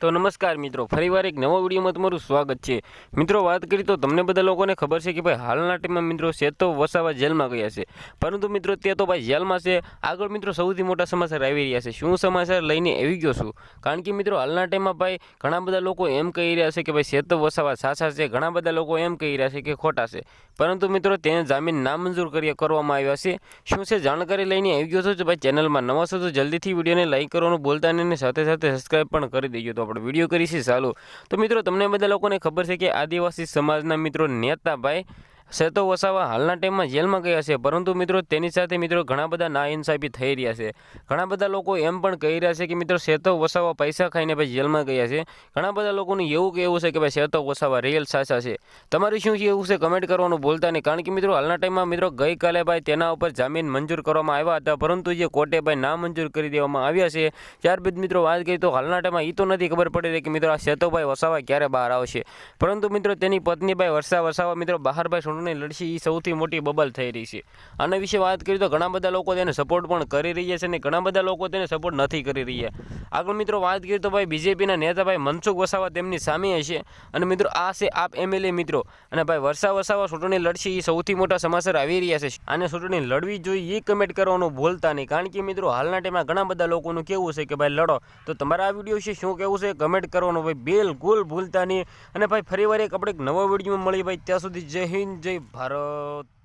તો નમસ્કાર મિત્રો, ફરીવાર એક નવો વિડીયોમાં તમારું સ્વાગત છે. મિત્રો, વાત કરી તો તમને બધા લોકોને ખબર છે કે ભાઈ હાલના ટાઈમમાં મિત્રો શેતો વસાવા જેલમાં ગયા છે. પરંતુ મિત્રો તે તો ભાઈ જેલમાં છે. આગળ મિત્રો સૌથી મોટા સમાચાર આવી રહ્યા છે. શું સમાચાર લઈને આવી ગયો છું? કારણ કે મિત્રો, હાલના ટાઈમમાં ભાઈ ઘણા બધા લોકો એમ કહી રહ્યા છે કે ભાઈ શેતો વસાવા સાચા છે. ઘણા બધા લોકો એમ કહી રહ્યા છે કે ખોટા છે. પરંતુ મિત્રો તેને જામીન નામંજૂર કરી કરવામાં આવ્યા છે. શું છે જાણકારી લઈને આવી ગયો છો? ભાઈ ચેનલમાં નવા છો તો જલ્દીથી વિડીયોને લાઈક કરવાનું બોલતા અને સાથે સાથે સબસ્ક્રાઈબ પણ કરી દેજો તો આપણે વીડિયો કરીશું ચાલુ. તો મિત્રો, તમને બધા લોકોને ખબર છે કે આદિવાસી સમાજના મિત્રો નેતા ભાઈ સેતો વસાવા હાલના ટાઈમમાં જેલમાં ગયા છે. પરંતુ મિત્રો, તેની સાથે મિત્રો ઘણા બધા નાઇન્સાફી થઈ રહ્યા છે. ઘણા બધા લોકો એમ પણ કહી રહ્યા છે કે મિત્રો, સેતો વસાવા પૈસા ખાઈને ભાઈ જેલમાં ગયા છે. ઘણા બધા લોકોનું એવું કહેવું છે કે ભાઈ સેતો વસાવા રિયલ સાચા છે. તમારું શું એવું છે? કમેન્ટ કરવાનું ભૂલતા નહીં. કારણ કે મિત્રો, હાલના ટાઈમમાં મિત્રો, ગઈકાલે ભાઈ તેના ઉપર જામીન મંજૂર કરવામાં આવ્યા હતા. પરંતુ જે કોર્ટે ભાઈ ના મંજૂર કરી દેવામાં આવ્યા છે, ત્યારબાદ મિત્રો વાત કરી તો હાલના ટાઈમમાં એ તો નથી ખબર પડી રહી કે મિત્રો, આ સેતોભાઈ વસાવા ક્યારે બહાર આવશે. પરંતુ મિત્રો, તેની પત્ની ભાઈ વર્ષા વસાવા મિત્રો, બહાર ભાઈ ચૂંટણી લડશે એ સૌથી મોટી બબલ થઈ રહી છે. આના વિશે વાત કરીએ તો ઘણા બધા લોકો તેને સપોર્ટ પણ કરી રહ્યા છે અને ઘણા બધા લોકો તેને સપોર્ટ નથી કરી રહ્યા. આગળ મિત્રો વાત કરીએ તો ભાઈ બીજેપીના નેતા ભાઈ મનસુખ વસાવા તેમની સામે હશે. અને મિત્રો આ છે આપ એમએલએ મિત્રો. અને ભાઈ વર્ષા વસાવા ચૂંટણી લડશે એ સૌથી મોટા સમાચાર આવી રહ્યા છે. આને ચૂંટણી લડવી જોઈએ એ કમેન્ટ કરવાનું ભૂલતા નહીં. કારણ કે મિત્રો હાલના ટાઈમમાં ઘણા બધા લોકોનું કેવું છે કે ભાઈ લડો. તો તમારા આ વીડિયો વિશે શું કેવું છે? કમેન્ટ કરવાનું ભાઈ બિલકુલ ભૂલતા નહીં. અને ભાઈ ફરીવાર એક આપણે એક નવો વિડીયોમાં મળી ભાઈ. ત્યાં સુધી જય હિન્દ, જય ભારત.